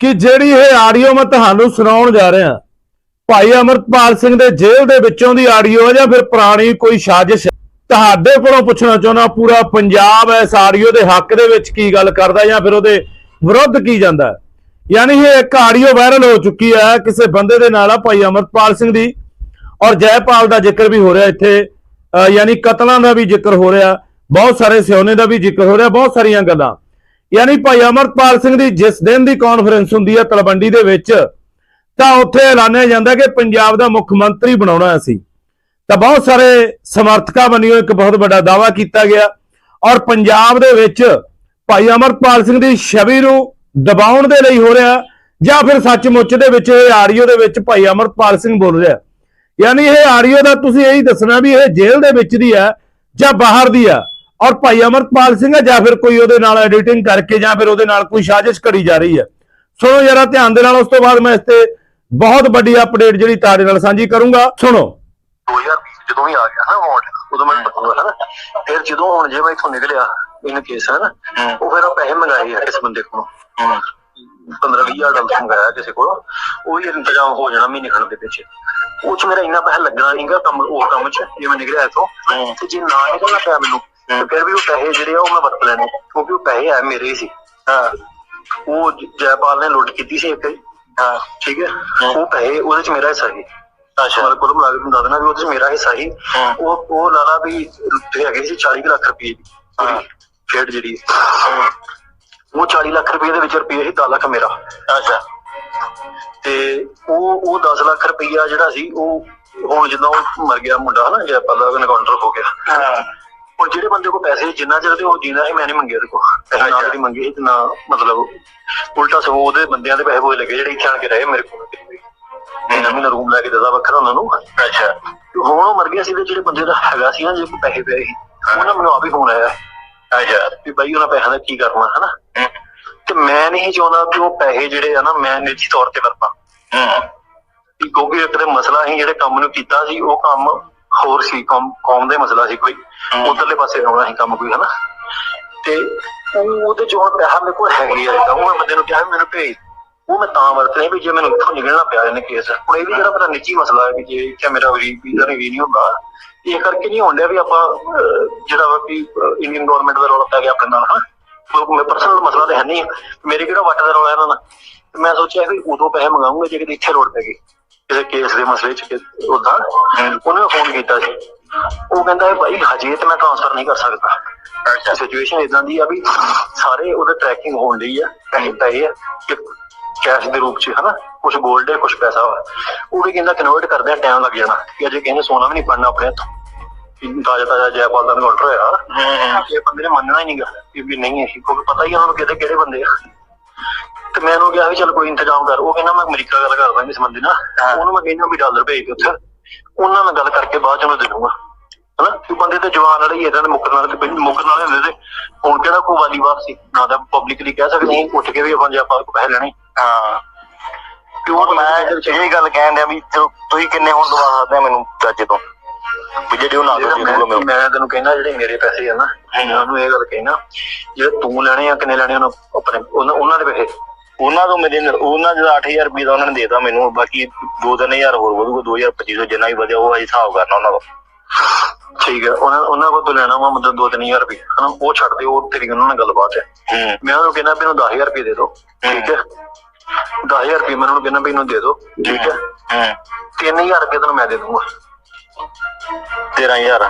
ਕਿ ਜਿਹੜੀ ਇਹ ਆਡੀਓ ਮੈਂ ਤੁਹਾਨੂੰ ਸੁਣਾਉਣ ਜਾ ਰਿਹਾ, ਭਾਈ ਅਮਰਪਾਲ ਸਿੰਘ ਦੇ ਜੇਲ੍ਹ ਦੇ ਵਿੱਚੋਂ ਦੀ ਆਡੀਓ ਹੈ ਜਾਂ ਫਿਰ ਪੁਰਾਣੀ ਕੋਈ ਸਾਜ਼ਿਸ਼? ਤੁਹਾਡੇ ਕੋਲੋਂ ਪੁੱਛਣਾ ਚਾਹੁੰਦਾ ਪੂਰਾ ਪੰਜਾਬ ਇਸ ਆਡੀਓ ਦੇ ਹੱਕ ਦੇ ਵਿੱਚ ਕੀ ਗੱਲ ਕਰਦਾ ਜਾਂ ਫਿਰ ਉਹਦੇ ਵਿਰੁੱਧ ਕੀ ਜਾਂਦਾ? ਯਾਨੀ ਇਹ ਇੱਕ ਆਡੀਓ ਵਾਇਰਲ ਹੋ ਚੁੱਕੀ ਹੈ, ਕਿਸੇ ਬੰਦੇ ਦੇ ਨਾਲ ਆ ਭਾਈ ਅਮਰਪਾਲ ਸਿੰਘ ਦੀ, ਔਰ ਜੈਪਾਲ ਦਾ ਜ਼ਿਕਰ ਵੀ ਹੋ ਰਿਹਾ ਇੱਥੇ ਯਾਨੀ ਕਤਲਾਂ ਦਾ ਵੀ ਜ਼ਿਕਰ ਹੋ ਰਿਹਾ, ਬਹੁਤ ਸਾਰੇ ਸਿਉਨੇ ਦਾ ਵੀ ਜ਼ਿਕਰ ਹੋ ਰਿਹਾ, ਬਹੁਤ ਸਾਰੀਆਂ ਗੱਲਾਂ। ਯਾਨੀ ਭਾਈ ਅਮਰਪਾਲ ਸਿੰਘ ਦੀ ਜਿਸ ਦਿਨ ਦੀ ਕਾਨਫਰੰਸ ਹੁੰਦੀ ਹੈ ਤਲਵੰਡੀ ਦੇ ਵਿੱਚ, ਤਾਂ ਉੱਥੇ ਐਲਾਨਿਆ ਜਾਂਦਾ ਕਿ ਪੰਜਾਬ ਦਾ ਮੁੱਖ ਮੰਤਰੀ ਬਣਾਉਣਾ ਅਸੀਂ। ਤਾਂ ਬਹੁਤ ਸਾਰੇ ਸਮਰਥਕਾਂ ਵੱਲੋਂ ਇੱਕ ਬਹੁਤ ਵੱਡਾ ਦਾਅਵਾ ਕੀਤਾ ਗਿਆ ਔਰ ਪੰਜਾਬ ਦੇ ਵਿੱਚ ਭਾਈ ਅਮਰਪਾਲ ਸਿੰਘ ਦੀ ਛਵੀ ਨੂੰ ਦਬਾਉਣ ਦੇ ਲਈ ਹੋ ਰਿਹਾ ਜਾਂ ਫਿਰ ਸੱਚਮੁੱਚ ਦੇ ਵਿੱਚ ਇਹ ਆਡੀਓ ਦੇ ਵਿੱਚ ਭਾਈ ਅਮਰਪਾਲ ਸਿੰਘ ਬੋਲ ਰਿਹਾ। ਯਾਨੀ ਇਹ ਆਡੀਓ ਦਾ ਤੁਸੀਂ ਇਹੀ ਦੱਸਣਾ ਵੀ ਇਹ ਜੇਲ੍ਹ ਦੇ ਵਿੱਚ ਦੀ ਹੈ ਜਾਂ ਬਾਹਰ ਦੀ ਆ ਔਰ ਭਾਈ ਅਮਰਪਾਲ ਸਿੰਘ ਹੈ ਜਾਂ ਫਿਰ ਕੋਈ ਉਹਦੇ ਨਾਲ ਐਡੀਟਿੰਗ ਕਰਕੇ ਜਾਂ ਫਿਰ ਉਹਦੇ ਨਾਲ ਕੋਈ ਸਾਜ਼ਿਸ਼ ਕਰੀ ਜਾ ਰਹੀ ਹੈ ਸੁਣੋ ਜਰਾ ਧਿਆਨ ਦੇ ਨਾਲ ਉਸ ਤੋਂ ਬਾਅਦ ਮੈਂ ਇਸ ਤੇ ਬਹੁਤ ਵੱਡੀ ਅਪਡੇਟ ਜਿਹੜੀ ਤੁਹਾਡੇ ਨਾਲ ਸਾਂਝੀ ਕਰੂੰਗਾ। ਸੁਣੋ। 2020 ਜਦੋਂ ਵੀ ਆ ਗਿਆ ਨਾ ਵਾਰਡ ਉਦੋਂ ਮੈਨੂੰ ਪਤਾ ਲੱਗਾ ਨਾ ਫਿਰ ਜਦੋਂ ਹੁਣ ਜੇ ਮੈਂ ਇੱਥੋਂ ਨਿਕਲਿਆ ਇਹਨ ਕੇਸ ਹੈ ਨਾ ਉਹ ਫਿਰ ਉਹ ਪੈਸੇ ਮੰਗਾਏ ਆ ਇਸ ਬੰਦੇ ਕੋਲੋਂ। 15 20000 ਡਾਲਰ ਮੰਗਾਇਆ ਕਿਸੇ ਕੋਲੋਂ ਉਹ ਵੀ ਇੰਤਜ਼ਾਮ ਹੋ ਜਾਣਾ ਮਹੀਨੇ ਖਣ ਦੇ ਵਿੱਚ। ਉਹ ਚ ਮੇਰਾ ਇੰਨਾ ਪੈਸਾ ਲੱਗਣਾ ਨਹੀਂਗਾ ਕੰਮ ਉਹ ਕੰਮ ਚ ਜੇ ਮੈਂ ਨਿਕਲਿਆ ਇੱਥੋਂ ਤੇ ਜੇ ਨਾ ਨਿਕਲਣਾ ਪਿਆ ਮੈਨੂੰ ਤੇ ਫਿਰ ਵੀ ਉਹ ਪੈਸੇ ਜਿਹੜੇ ਆ ਉਹ ਮੈਂ ਵਰਤ ਲੈਣੇ ਕਿਉਂਕਿ ਉਹ ਪੈਸੇ ਆ ਮੇਰੇ ਹੀ ਸੀ। ਹਾਂ ਉਹ ਜ- ਜੈਪਾਲ ਨੇ ਲੁੱਟ ਕੀਤੀ ਸੀ ਇੱਕ ਵਾਰੀ। ਹਾਂ ਠੀਕ ਹੈ? ਉਹ ਪੈਸੇ ਉਹਦੇ ਚ ਮੇਰਾ ਹਿੱਸਾ ਸੀ। ਅੱਛਾ। ਮੇਰੇ ਕੋਲ ਮੁਲਾਜ਼ਮ ਨੂੰ ਦੱਸ ਦੇਣਾ ਵੀ ਉਹਦੇ ਚ ਮੇਰਾ ਹਿੱਸਾ ਸੀ। ਉਹ ਉਹ ਲਾਲਾ ਵੀ ਤੇ ਹੈਗੇ ਸੀ 40 ਕੁ ਲੱਖ ਰੁਪਏ ਦੀ। ਖੇਡ ਜਿਹੜੀ ਉਹ 40 ਲੱਖ ਰੁਪਏ ਦੇ ਵਿੱਚ ਰੁਪਏ ਸੀ 10 ਲੱਖ ਮੇਰਾ। ਅੱਛਾ। ਤੇ ਉਹ ਉਹ 10 ਲੱਖ ਰੁਪਈਆ ਜਿਹੜਾ ਸੀ ਉਹ ਹੁਣ ਜਦੋਂ ਉਹ ਮਰ ਗਿਆ ਮੁੰਡਾ ਹਨਾ ਜੈਪਾਲ ਦਾ ਐਨਕਾਊਂਟਰ ਹੋ ਗਿਆ। ਹੁਣ ਜਿਹੜੇ ਬੰਦੇ ਕੋਲ ਪੈਸੇ ਜਿੰਨਾ ਚਿਰ ਤੇ ਉਹ ਜਿੰਦਾ ਸੀ ਮੈਂ ਨਹੀਂ ਮੰਗੇ ਉਹਦੇ ਕੋਲ। ਪੈਸੇ ਨਾ ਜਿਹੜੀ ਮੰਗੇ ਨਾ ਮਤਲਬ ਉਲਟਾ ਸਗੋਂ ਉਹਦੇ ਬੰਦਿਆਂ ਦੇ ਪੈਸੇ ਹੋਏ ਲੱਗੇ ਜਿਹੜੇ ਇੱਥੇ ਆਣ ਕੇ ਰਹੇ ਮੇਰੇ ਕੋਲ। ਮਹੀਨਾ ਮਹੀਨਾ ਰੂਮ ਲੈ ਕੇ ਦਦਾ ਵੱਖਰਾ ਉਹਨਾਂ ਨੂੰ। ਅੱਛਾ। ਹੁਣ ਉਹ ਮਰ ਗਿਆ ਸੀ ਤੇ ਜਿਹੜੇ ਬੰਦੇ ਦਾ ਹੈਗਾ ਸੀ ਨਾ ਜੇ ਕੋਈ ਪੈਸੇ ਪਏ ਸੀ ਉਹਨਾਂ ਮੈਨੂੰ ਆਪ ਹੀ ਫੋਨ ਆਇਆ। ਅੱਛਾ। ਵੀ ਬਾਈ ਉਹਨਾਂ ਪੈਸਿਆਂ ਦਾ ਕੀ ਕਰਨਾ ਹਨਾ? ਤੇ ਮੈਂ ਨਹੀਂ ਚਾਹੁੰਦਾ ਕਿ ਉਹ ਪੈਸੇ ਜਿਹੜੇ ਆ ਨਾ ਮੈਂ ਨਿੱਜੀ ਤੌਰ ਤੇ ਵਰਤਾਂ। ਵੀ ਕਿਉਂਕਿ ਇੱਕ ਤੇ ਮਸਲਾ ਸੀ ਜਿਹੜੇ ਕੰਮ ਨੂੰ ਕੀਤਾ ਸੀ ਉਹ ਕੰਮ ਹੋਰ ਸੀ ਕੌਮ ਕੌਮ ਦਾ ਮਸਲਾ ਸੀ ਕੋਈ ਉਧਰਲੇ ਪਾਸੇ ਆਉਣਾ ਸੀ ਕੰਮ ਕੋਈ ਹਨਾ? ਤੇ ਉਹ ਉਹਦੇ ਚੋਂ ਹੁਣ ਪੈਸਾ ਮੇਰੇ ਕੋਲ ਹੈਗੀ ਆ ਜਿੱਦਾਂ ਉਹ ਮੈਂ ਬੰਦੇ ਨੂੰ ਕਿਹਾ ਵੀ ਮੈਨੂੰ ਭੇਜ। ਉਹ ਮੈਂ ਤਾਂ ਵਰਤ ਰਿਹਾ ਵੀ ਜੇ ਮੈਨੂੰ ਇੱਥੋਂ ਨਿਕਲਣਾ ਪਿਆ ਇਹਨੇ ਕੇਸ ਹੁਣ ਇਹ ਵੀ ਜਿਹੜਾ ਮੇਰਾ ਨਿੱਜੀ ਮਸਲਾ ਹੈ ਵੀ ਜੇ ਕਿ ਮੇਰਾ ਵੀ ਵੀਜ਼ਾ ਨਹੀਂ ਨਹੀਂ ਹੁੰਦਾ ਇਹ ਕਰਕੇ ਨਹੀਂ ਹੁੰਦਾ ਵੀ ਆਪਾਂ ਜਿਹੜਾ ਵਾ ਵੀ ਇੰਡੀਅਨ ਗਵਰਨਮੈਂਟ ਦਾ ਰੌਲਾ ਪੈ ਗਿਆ ਆਪਣੇ ਨਾਲ ਹਾਂ ਉਹ ਮੇਰਾ ਪਰਸਨਲ ਮਸਲਾ ਤਾਂ ਹੈ ਨਹੀਂ। ਮੇਰੇ ਕਿਹੜਾ ਵੱਟ ਦਾ ਰੌਲਾ ਇਹਨਾਂ ਤੇ ਮੈਂ ਸੋਚਿਆ ਵੀ ਉਦੋਂ ਪੈਸੇ ਮੰਗਾਉਂਗਾ ਜੇ ਕਿਤੇ ਇੱਥੇ ਲੋੜ ਪੈ ਗਈ। ਕਿਸੇ ਕੇਸ ਦੇ ਮਸਲੇ ਚ ਉਦਾਂ ਉਹਨੇ ਫੋਨ ਕੀਤਾ ਸੀ। ਉਹ ਕਹਿੰਦਾ ਭਾਈ ਹਜੇ ਤੇ ਮੈਂ ਟ੍ਰਾਂਸਫਰ ਨਹੀਂ ਕਰ ਸਕਦਾ। ਸਿਚੁਏਸ਼ਨ ਇਦਾਂ ਦੀ ਆ ਵੀ ਸਾਰੇ ਉਹਦੇ ਟਰੈਕਿੰਗ ਹੋਣ ਲਈ ਆ ਪੈਸੇ ਪਏ ਆ ਕੈਸ਼ ਦੇ ਰੂਪ ਚ ਹਨਾ? ਕੁਝ 골ਡ ਹੈ ਕੁਝ ਪੈਸਾ ਵਾ। ਉਹ ਵੀ ਕਹਿੰਦਾ ਕਨਵਰਟ ਕਰਦੇ ਆ ਟਾਈਮ ਲੱਗ ਜਾਣਾ। ਕਿ ਅਜੇ ਕਹਿੰਦੇ ਸੋਨਾ ਵੀ ਨਹੀਂ ਪੜਨਾ ਆਪਣੇ ਹੱਥੋਂ। ਕਿ ਤਾਜ਼ਾ ਤਾਜ਼ਾ ਜੈਪਾਲ ਦਾ ਕਾਊਂਟਰ ਹੋਇਆ। ਇਹ ਬੰਦੇ ਨੇ ਮੰਨਣਾ ਹੀ ਨਹੀਂਗਾ ਕਿ ਵੀ ਨਹੀਂ ਅਸੀਂ ਕਿਉਂਕਿ ਪਤਾ ਹੀ ਉਹਨੂੰ ਕਿਹੜੇ ਕਿਹੜੇ ਬੰਦੇ ਆ। ਤੇ ਮੈਂ ਉਹਨੂੰ ਕਿਹਾ ਵੀ ਚਲ ਕੋਈ ਇੰਤਜ਼ਾਮ ਕਰ। ਉਹ ਕਹਿੰਦਾ ਮੈਂ ਅਮਰੀਕਾ ਗੱਲ ਕਰਦਾ ਇਸ ਬੰਦੇ ਨਾਲ। ਉਹਨੂੰ ਮੈਂ ਕਹਿੰਦਾ ਵੀ ਡਾਲਰ ਭੇਜ ਦੇ ਉੱਥੇ ਉਹਨਾਂ ਨਾਲ ਗੱਲ ਕਰਕੇ ਬਾਅਦ ਚ ਉਹਨੂੰ ਦੇ ਦੂੰਗਾ। ਹਨਾ? ਕਿ ਬੰਦੇ ਤੇ ਜਵਾਨ ਵਾਲੇ ਇਹਨਾਂ ਦੇ ਮੁੱਕਰਨ ਵਾਲੇ ਤੇ ਪਹਿਲਾਂ ਮੁੱਕਰਨ ਵਾਲੇ ਹੁੰਦੇ ਤੇ ਹੁਣ ਕਿਹੜਾ ਕੋਈ ਵਾਲੀ ਵਾਪ ਸੀ ਨਾ ਤਾਂ ਪਬਲਿਕਲੀ ਕਹਿ ਸਕਦੇ ਹਾਂ ਉੱਠ ਕੇ ਵੀ ਆਪਾਂ ਜੇ ਆਪਾਂ ਪੈਸੇ ਲੈਣੇ। ਹਾਂ। ਕਿਉਂ ਮੈਂ ਇਹ ਗੱਲ ਕਹਿਣ ਡਿਆ ਵੀ ਤੁਸੀਂ ਕਿੰਨੇ ਹੁਣ ਦਵਾ ਸਕਦੇ ਆ ਮੈਨੂੰ ਚਾਚੇ ਤੋਂ? ਵੀ ਜਿਹੜੇ ਉਹ ਨਾਲ ਦੇ ਮੈਂ ਮੈਂ ਤੈਨੂੰ ਕਹਿੰਦਾ ਜਿਹੜੇ ਮੇਰੇ ਪੈਸੇ ਆ ਨਾ ਮੈਂ ਉਹਨੂੰ ਇਹ ਗੱਲ ਕਹਿਣਾ ਜਿਹੜੇ ਤੂੰ ਲੈਣੇ ਆ ਕਿੰਨੇ ਲੈਣੇ ਉਹਨਾਂ ਆਪਣੇ ਉਹਨਾਂ ਦੇ ਪੈਸੇ। ਉਹਨਾਂ ਤੋਂ ਮੇਰੇ ਉਹਨਾਂ ਦਾ 8000 ਰੁਪਏ ਦਾ ਉਹਨਾਂ ਨੇ ਦੇਤਾ ਮੈਨੂੰ ਬਾਕੀ 2-3000 ਹੋਰ ਵਧੂਗਾ 2025 ਜਿੰਨਾ ਵੀ ਵਧਿਆ ਉਹ ਹਿਸਾਬ ਕਰਨਾ ਉਹਨਾਂ ਦਾ। ਠੀਕ ਹੈ ਉਹਨਾਂ ਉਹਨਾਂ ਕੋਲ ਤੋਂ ਲੈਣਾ ਵਾ ਮਤਲਬ 2-3000 ਰੁਪਏ ਹਨਾ ਉਹ ਛੱਡ ਦੇ ਉਹ ਤੇਰੀ ਉਹਨਾਂ ਨਾਲ ਗੱਲਬਾਤ ਹੈ। ਮੈਂ ਉਹਨੂੰ ਕਹਿੰਦਾ ਵੀ ਇਹਨੂੰ 10000 ਰੁਪਏ ਦੇ ਦਿਓ ਠੀਕ ਹੈ। 10000 ਰੁਪਏ ਮੈਂ ਉਹਨੂੰ ਕਹਿੰਦਾ ਵੀ ਇਹਨੂੰ ਦੇ ਦਿਓ ਠੀਕ ਹੈ। ਹੂੰ। 3000 ਰੁਪਏ ਤੈਨੂੰ ਮੈਂ ਦੇ ਦੂੰਗਾ। 13000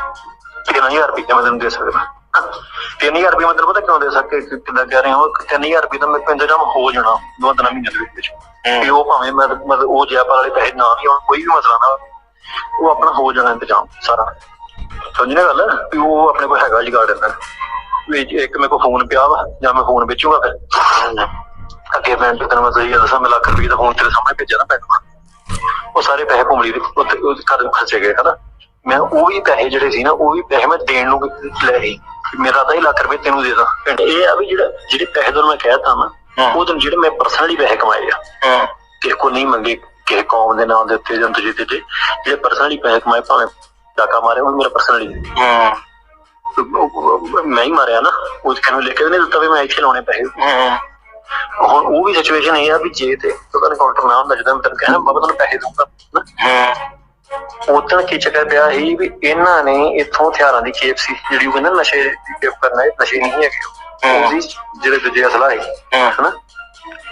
3000 ਰੁਪਏ ਮੈਂ ਤੈਨੂੰ ਦੇ ਸਕਦਾ। 3000 ਰੁਪਏ ਮੈਂ ਤੈਨੂੰ ਪਤਾ ਕਿਉਂ ਦੇ ਸਕੇ? ਕਿੱਦਾਂ ਕਹਿ ਰਿਹਾ ਹਾਂ? 3000 ਰੁਪਏ ਤਾਂ ਮੇਰੇ ਕੋਲ ਇੰਤਜ਼ਾਮ ਹੋ ਜਾਣਾ ਦੋ ਤਿੰਨ ਮਹੀਨਿਆਂ ਦੇ ਵਿੱਚ। ਵੀ ਉਹ ਭਾਵੇਂ ਮੈਂ ਮਤਲਬ ਉਹ ਜੈਪਾਲ ਵਾਲੇ ਪੈਸੇ ਨਾ ਵੀ ਆਉਣ ਕੋਈ ਵੀ ਮਸਲਾ ਨਾ ਉਹ ਆਪਣਾ ਹੋ ਜਾਣਾ ਇੰਤਜ਼ਾਮ ਸਾਰਾ। ਸਮਝਣਾ ਗੱਲ? ਵੀ ਉਹ ਆਪਣੇ ਕੋਲ ਹੈਗਾ ਜਗਾੜ ਇਹਨਾਂ ਵੀ ਇੱਕ ਮੇਰੇ ਕੋਲ ਫੋਨ ਪਿਆ ਵਾ ਜਾਂ ਮੈਂ ਫੋਨ ਵੇਚੂਗਾ ਫਿਰ। ਅੱਗੇ ਮੈਂ ਤੈਨੂੰ ਮੈਂ ਸਹੀ ਦੱਸਾਂ ਮੈਂ ਲੱਖ ਰੁਪਏ ਦਾ ਫੋਨ ਤੇਰੇ ਸਾਹਮਣੇ ਭੇਜਿਆ ਨਾ ਪੈਸੇ ਉਹ ਸਾਰੇ ਪੈਸੇ ਘੁੰਮੜੀ ਦੇ ਉੱਤੇ ਉਹਦੇ ਘਰ ਖਰਚੇ ਗਏ ਹਨਾ? ਮੈਂ ਉਹ ਵੀ ਪੈਸੇ ਜਿਹੜੇ ਸੀ ਨਾ ਉਹ ਵੀ ਪੈਸੇ ਮੈਂ ਦੇਣ ਨੂੰ ਲੈ ਰਹੀ ਮੇਰਾ ਤਾਂ ਹੀ ਲੱਖ ਰੁਪਏ ਤੈਨੂੰ ਦੇ ਦਾਂ। ਇਹ ਆ ਵੀ ਜਿਹੜਾ ਜਿਹੜੇ ਪੈਸੇ ਤੁਹਾਨੂੰ ਮੈਂ ਕਹਿਤਾ ਨਾ ਉਹ ਤਾਂ ਜਿਹੜੇ ਮੈਂ ਪਰਸਨਲੀ ਪੈਸੇ ਕਮਾਏ ਆ। ਹੂੰ। ਕਿਸੇ ਕੋ ਨਹੀਂ ਮੰਗੇ ਕਿਸੇ ਕੌਮ ਦੇ ਨਾਮ ਦੇ ਉੱਤੇ ਜਾਂ ਦੂਜੇ ਤੇ ਤੇ ਜਿਹੜੇ ਪਰਸਨਲੀ ਪੈਸੇ ਕਮਾਏ ਭਾਵੇਂ ਡਾਕਾ ਮਾਰੇ ਉਹ ਮੇਰਾ ਪਰਸਨਲੀ ਹੂੰ। ਮੈਂ ਹੀ ਮਾਰਿਆ ਨਾ ਉਹ ਕਹਿੰਦੇ ਲਿਖ ਕੇ ਨਹੀਂ ਦਿੱਤਾ ਵੀ ਮੈਂ ਇੱਥੇ ਲਾਉਣੇ ਪੈਸੇ। ਹੂੰ। ਹੁਣ ਉਹ ਵੀ ਸਿਚੁਏਸ਼ਨ ਇਹ ਆ ਵੀ ਜੇ ਤੇ ਉਹਦਾ ਕਾਊਂਟਰ ਨਾ ਹੁੰਦਾ ਜਦੋਂ ਮੈਂ ਤੈਨੂੰ ਕਹਿਣਾ ਬਾਬਾ ਤੁਹਾਨੂੰ ਪੈਸੇ ਦਊਂਗਾ। ਕੀ ਚੱਕਰ ਪਿਆ ਸੀ ਵੀ ਇਹਨਾਂ ਨੇ ਇੱਥੋਂ ਹਥਿਆਰਾਂ ਦੀ ਖੇਪ ਸੀ ਜਿਹੜੀ ਉਹ ਕਹਿੰਦੇ ਨਸ਼ੇ ਦੀ ਖੇਪ ਕਰਨਾ ਇਹ ਨਸ਼ੇ ਨਹੀਂ ਹੈਗੇ। ਉਹਦੀ ਜਿਹੜੇ ਦੂਜੇ ਅਸਲਾ ਹੈ। ਹਨਾ?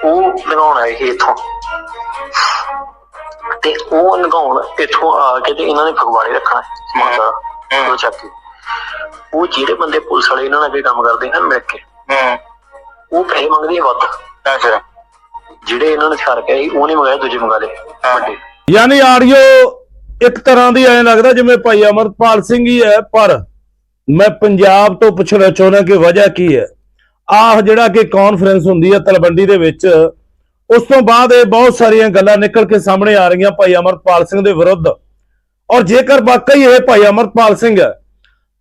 ਉਹ ਲਗਾਉਣ ਆਏ ਸੀ ਇੱਥੋਂ। ਤੇ ਉਹ ਲਗਾਉਣ ਇੱਥੋਂ ਆ ਕੇ ਤੇ ਇਹਨਾਂ ਨੇ ਫਗਵਾੜੇ ਰੱਖਣਾ ਸਮਾਨ ਹਮ। ਉਹ ਚੱਕ ਕੇ। ਉਹ ਜਿਹੜੇ ਬੰਦੇ ਪੁਲਿਸ ਵਾਲੇ ਇਹਨਾਂ ਨਾਲ ਅੱਗੇ ਕੰਮ ਕਰਦੇ ਹਨ ਮਿਲ ਕੇ ਹੂੰ। ਉਹ ਪੈਸੇ ਮੰਗਦੇ ਆ ਵੱਧ। ਅੱਛਾ। ਜਿਹੜੇ ਇਹਨਾਂ ਨੇ ਹਥਿਆਰ ਕਹੇ ਉਹ ਨਹੀਂ ਮੰਗਾਏ ਦੂਜੇ ਮੰਗਾ ਲਏ ਵੱਡੇ। ਯਾਨੀ ਆਡੀਓ ਇੱਕ ਤਰ੍ਹਾਂ ਦੀ ਐਂ ਲੱਗਦਾ ਜਿਵੇਂ ਭਾਈ ਅਮਰਪਾਲ ਸਿੰਘ ਹੀ ਹੈ, ਪਰ ਮੈਂ ਪੰਜਾਬ ਤੋਂ ਪੁੱਛਣਾ ਚਾਹੁੰਦਾ ਕਿ ਵਜ੍ਹਾ ਕੀ ਹੈ? ਆਹ ਜਿਹੜਾ ਕਿ ਕਾਨਫਰੰਸ ਹੁੰਦੀ ਹੈ ਤਲਵੰਡੀ ਦੇ ਵਿੱਚ, ਉਸ ਤੋਂ ਬਾਅਦ ਇਹ ਬਹੁਤ ਸਾਰੀਆਂ ਗੱਲਾਂ ਨਿਕਲ ਕੇ ਸਾਹਮਣੇ ਆ ਰਹੀਆਂ ਭਾਈ ਅਮਰਪਾਲ ਸਿੰਘ ਦੇ ਵਿਰੁੱਧ। ਔਰ ਜੇਕਰ ਵਾਕਈ ਇਹ ਭਾਈ ਅਮਰਪਾਲ ਸਿੰਘ ਹੈ,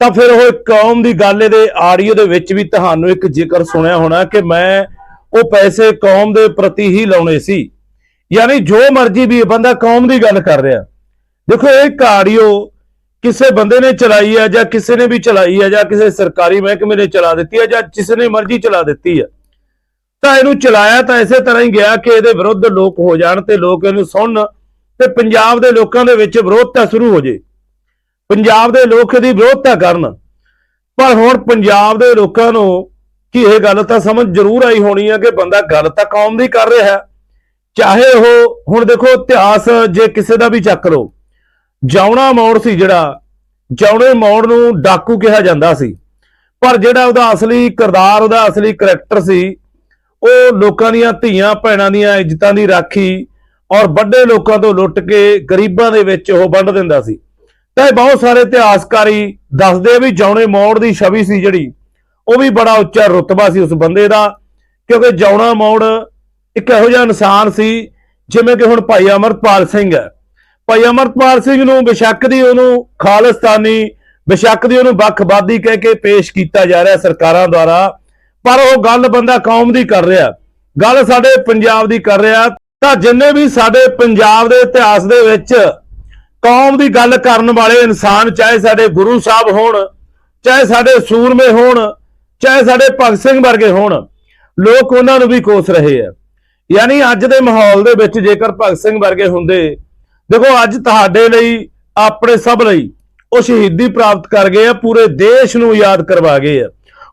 ਤਾਂ ਫਿਰ ਉਹ ਕੌਮ ਦੀ ਗੱਲ ਇਹਦੇ ਆਡੀਓ ਦੇ ਵਿੱਚ ਵੀ ਤੁਹਾਨੂੰ ਇੱਕ ਜ਼ਿਕਰ ਸੁਣਿਆ ਹੋਣਾ ਕਿ ਮੈਂ ਉਹ ਪੈਸੇ ਕੌਮ ਦੇ ਪ੍ਰਤੀ ਹੀ ਲਾਉਣੇ ਸੀ। ਯਾਨੀ ਜੋ ਮਰਜ਼ੀ ਵੀ ਬੰਦਾ ਕੌਮ ਦੀ ਗੱਲ ਕਰ ਰਿਹਾ। ਦੇਖੋ, ਇਹ ਕਾਰਡੀਓ ਕਿਸੇ ਬੰਦੇ ਨੇ ਚਲਾਈ ਹੈ ਜਾਂ ਕਿਸੇ ਨੇ ਵੀ ਚਲਾਈ ਹੈ ਜਾਂ ਕਿਸੇ ਸਰਕਾਰੀ ਮਹਿਕਮੇ ਨੇ ਚਲਾ ਦਿੱਤੀ ਹੈ ਜਾਂ ਕਿਸੇ ਨੇ ਮਰਜ਼ੀ ਚਲਾ ਦਿੱਤੀ ਹੈ ਤਾਂ ਇਹਨੂੰ ਚਲਾਇਆ ਤਾਂ ਇਸੇ ਤਰ੍ਹਾਂ ਹੀ ਗਿਆ ਕਿ ਇਹਦੇ ਵਿਰੁੱਧ ਲੋਕ ਹੋ ਜਾਣ ਤੇ ਲੋਕ ਇਹਨੂੰ ਸੁਣਨ ਤੇ ਪੰਜਾਬ ਦੇ ਲੋਕਾਂ ਦੇ ਵਿੱਚ ਵਿਰੋਧਤਾ ਸ਼ੁਰੂ ਹੋ ਜੇ। ਪੰਜਾਬ ਦੇ ਲੋਕ ਇਹਦੀ ਵਿਰੋਧਤਾ ਕਰਨ। ਪਰ ਹੁਣ ਪੰਜਾਬ ਦੇ ਲੋਕਾਂ ਨੂੰ ਕਿ ਇਹ ਗੱਲ ਤਾਂ ਸਮਝ ਜ਼ਰੂਰ ਆਈ ਹੋਣੀ ਹੈ ਕਿ ਬੰਦਾ ਗੱਲ ਤਾਂ ਕੌਮ ਦੀ ਕਰ ਰਿਹਾ। ਹੈ ਚਾਹੇ ਉਹ ਹੁਣ ਦੇਖੋ ਇਤਿਹਾਸ ਜੇ ਕਿਸੇ ਦਾ ਵੀ ਚੱਕ ਲਓ ਜਾਉਣਾ ਮੋੜ ਸੀ ਜਿਹੜਾ, ਜਾਉਣੇ ਮੋੜ ਨੂੰ ਡਾਕੂ ਕਿਹਾ ਜਾਂਦਾ ਸੀ। ਪਰ ਜਿਹੜਾ ਉਹਦਾ ਅਸਲੀ ਕਿਰਦਾਰ, ਉਹਦਾ ਅਸਲੀ ਕਰੈਕਟਰ ਸੀ, ਉਹ ਲੋਕਾਂ ਦੀਆਂ ਧੀਆਂ ਭੈਣਾਂ ਦੀਆਂ ਇੱਜ਼ਤਾਂ ਦੀ ਰਾਖੀ ਔਰ ਵੱਡੇ ਲੋਕਾਂ ਤੋਂ ਲੁੱਟ ਕੇ ਗਰੀਬਾਂ ਦੇ ਵਿੱਚ ਉਹ ਵੰਡ ਦਿੰਦਾ ਸੀ। ਤਾਂ ਇਹ ਬਹੁਤ ਸਾਰੇ ਇਤਿਹਾਸਕਾਰੀ ਦੱਸਦੇ ਆ ਵੀ ਜਾਉਣੇ ਮੋੜ ਦੀ ਛਵੀ ਸੀ ਜਿਹੜੀ, ਉਹ ਵੀ ਬੜਾ ਉੱਚਾ ਰੁਤਬਾ ਸੀ ਉਸ ਬੰਦੇ ਦਾ, ਕਿਉਂਕਿ ਜਾਉਣਾ ਮੋੜ ਇੱਕ ਇਹੋ ਜਿਹਾ ਇਨਸਾਨ ਸੀ, ਜਿਵੇਂ ਕਿ ਹੁਣ ਭਾਈ ਅਮਰਪਾਲ ਸਿੰਘ ਹੈ। ਭਾਈ ਅਮਰਪਾਲ ਸਿੰਘ ਨੂੰ ਬਿਸ਼ੱਕ ਦੀ ਉਹਨੂੰ ਖਾਲਿਸਤਾਨੀ, ਬਿਸ਼ੱਕ ਦੀ ਉਹਨੂੰ ਵੱਖਵਾਦੀ ਕਹਿ ਕੇ ਪੇਸ਼ ਕੀਤਾ ਜਾ ਰਿਹਾ ਸਰਕਾਰਾਂ ਦੁਆਰਾ, ਪਰ ਉਹ ਗੱਲ ਬੰਦਾ ਕੌਮ ਦੀ ਕਰ ਰਿਹਾ। ਗੱਲ ਸਾਡੇ ਪੰਜਾਬ ਦੀ ਕਰ ਰਿਹਾ। ਤਾਂ ਜਿੰਨੇ ਵੀ ਸਾਡੇ ਪੰਜਾਬ ਦੇ ਇਤਿਹਾਸ ਦੇ ਵਿੱਚ ਕੌਮ ਦੀ ਗੱਲ ਕਰਨ ਵਾਲੇ ਇਨਸਾਨ, ਚਾਹੇ ਸਾਡੇ ਗੁਰੂ ਸਾਹਿਬ ਹੋਣ, ਚਾਹੇ ਸਾਡੇ ਸੂਰਮੇ ਹੋਣ, ਚਾਹੇ ਸਾਡੇ ਭਗਤ ਸਿੰਘ ਵਰਗੇ ਹੋਣ, ਲੋਕ ਉਹਨਾਂ ਨੂੰ ਵੀ ਕੋਸ ਰਹੇ ਆ। ਯਾਨੀ ਅੱਜ ਦੇ ਮਾਹੌਲ ਦੇ ਵਿੱਚ ਜੇਕਰ ਭਗਤ ਸਿੰਘ ਵਰਗੇ ਹੁੰਦੇ ਦੇਖੋ, ਅੱਜ ਤੁਹਾਡੇ ਲਈ, ਆਪਣੇ ਸਭ ਲਈ ਉਹ ਸ਼ਹੀਦੀ ਪ੍ਰਾਪਤ ਕਰ ਗਏ ਆ, ਪੂਰੇ ਦੇਸ਼ ਨੂੰ ਯਾਦ ਕਰਵਾ ਗਏ ਆ।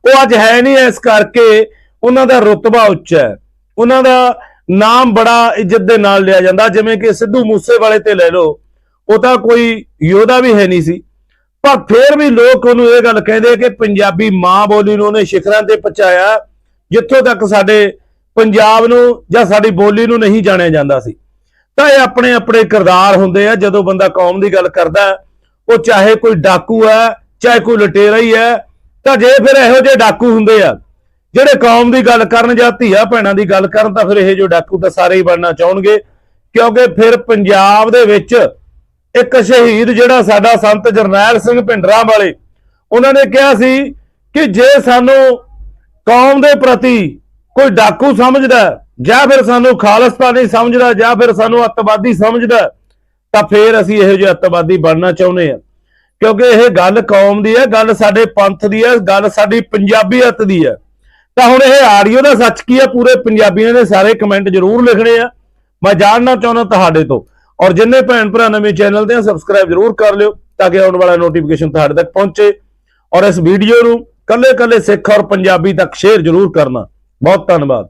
ਉਹ ਅੱਜ ਹੈ ਨਹੀਂ ਇਸ ਕਰਕੇ ਉਹਨਾਂ ਦਾ ਰੁਤਬਾ ਉੱਚਾ ਹੈ। ਉਹਨਾਂ ਦਾ ਨਾਮ ਬੜਾ ਇੱਜ਼ਤ ਦੇ ਨਾਲ ਲਿਆ ਜਾਂਦਾ। ਜਿਵੇਂ ਕਿ ਸਿੱਧੂ ਮੂਸੇਵਾਲੇ ਤੇ ਲੈ ਲਓ, ਉਹ ਤਾਂ ਕੋਈ ਯੋਧਾ ਵੀ ਹੈ ਨਹੀਂ ਸੀ। ਪਰ ਫਿਰ ਵੀ ਲੋਕ ਉਹਨੂੰ ਇਹ ਗੱਲ ਕਹਿੰਦੇ ਕਿ ਪੰਜਾਬੀ ਮਾਂ ਬੋਲੀ ਨੂੰ ਉਹਨੇ ਸਿਖਰਾਂ ਤੇ ਪਹੁੰਚਾਇਆ, ਜਿੱਥੋਂ ਤੱਕ ਸਾਡੇ ਪੰਜਾਬ ਨੂੰ ਜਾਂ ਸਾਡੀ ਬੋਲੀ ਨੂੰ ਨਹੀਂ ਜਾਣਿਆ ਜਾਂਦਾ ਸੀ। ਤਾਂ ਇਹ ਆਪਣੇ ਆਪਣੇ ਕਿਰਦਾਰ ਹੁੰਦੇ ਆ, ਜਦੋਂ ਬੰਦਾ ਕੌਮ ਦੀ ਗੱਲ ਕਰਦਾ, ਉਹ ਚਾਹੇ ਕੋਈ ਡਾਕੂ ਹੈ, ਚਾਹੇ ਕੋਈ ਲਟੇਰਾ ਹੀ ਹੈ, ਤਾਂ ਜੇ ਫਿਰ ਇਹੋ ਜਿਹੇ ਡਾਕੂ ਹੁੰਦੇ ਆ, ਜਿਹੜੇ ਕੌਮ ਦੀ ਗੱਲ ਕਰਨ ਜਾਂ ਧੀਆ ਭੈਣਾਂ ਦੀ ਗੱਲ ਕਰਨ, ਤਾਂ ਫਿਰ ਇਹ ਜੋ ਡਾਕੂ ਤਾਂ ਸਾਰੇ ਹੀ ਬਣਨਾ ਚਾਹਣਗੇ, ਕਿਉਂਕਿ ਫਿਰ ਪੰਜਾਬ ਦੇ ਵਿੱਚ ਇੱਕ ਸ਼ਹੀਦ ਜਿਹੜਾ ਸਾਡਾ ਸੰਤ ਜਰਨੈਲ ਸਿੰਘ ਭਿੰਡਰਾਂ ਵਾਲੇ, ਉਹਨਾਂ ਨੇ ਕਿਹਾ ਸੀ ਕਿ ਜੇ ਸਾਨੂੰ ਕੌਮ ਦੇ ਪ੍ਰਤੀ ਕੋਈ ਡਾਕੂ ਸਮਝਦਾ ਜਾਂ ਫਿਰ ਸਾਨੂੰ ਖਾਲਸਤਾਨੀ ਸਮਝਦਾ ਜਾਂ ਫਿਰ ਸਾਨੂੰ ਅੱਤਵਾਦੀ ਸਮਝਦਾ ਤਾਂ ਫਿਰ ਅਸੀਂ ਇਹੋ ਜਿਹੇ ਅੱਤਵਾਦੀ ਬਣਨਾ ਚਾਹੁੰਦੇ ਆ ਕਿਉਂਕਿ ਇਹ ਗੱਲ ਕੌਮ ਦੀ ਹੈ, ਗੱਲ ਸਾਡੇ ਪੰਥ ਦੀ ਹੈ, ਗੱਲ ਸਾਡੀ ਪੰਜਾਬੀਅਤ ਦੀ ਹੈ। ਤਾਂ ਹੁਣ ਇਹ ਆਡੀਓ ਦਾ ਸੱਚ ਕੀ ਹੈ? ਪੂਰੇ ਪੰਜਾਬੀਆਂ ਨੇ ਸਾਰੇ ਕਮੈਂਟ ਜ਼ਰੂਰ ਲਿਖਣੇ ਆ। ਮੈਂ ਜਾਣਨਾ ਚਾਹੁੰਦਾ ਤੁਹਾਡੇ ਤੋਂ। ਔਰ ਜਿੰਨੇ ਭੈਣ ਭਰਾ ਨਵੇਂ ਚੈਨਲ ਤੇ ਆ ਸਬਸਕ੍ਰਾਈਬ ਜ਼ਰੂਰ ਕਰ ਲਿਓ, ਤਾਂ ਕਿ ਆਉਣ ਵਾਲਾ ਨੋਟੀਫਿਕੇਸ਼ਨ ਤੁਹਾਡੇ ਤੱਕ ਪਹੁੰਚੇ। ਔਰ ਇਸ ਵੀਡੀਓ ਨੂੰ ਕੱਲੇ ਕੱਲੇ ਸਿੱਖ ਔਰ ਪੰਜਾਬੀ ਤੱਕ ਸ਼ੇਅਰ ਜ਼ਰੂਰ ਕਰਨਾ। ਬਹੁਤ ਧੰਨਵਾਦ।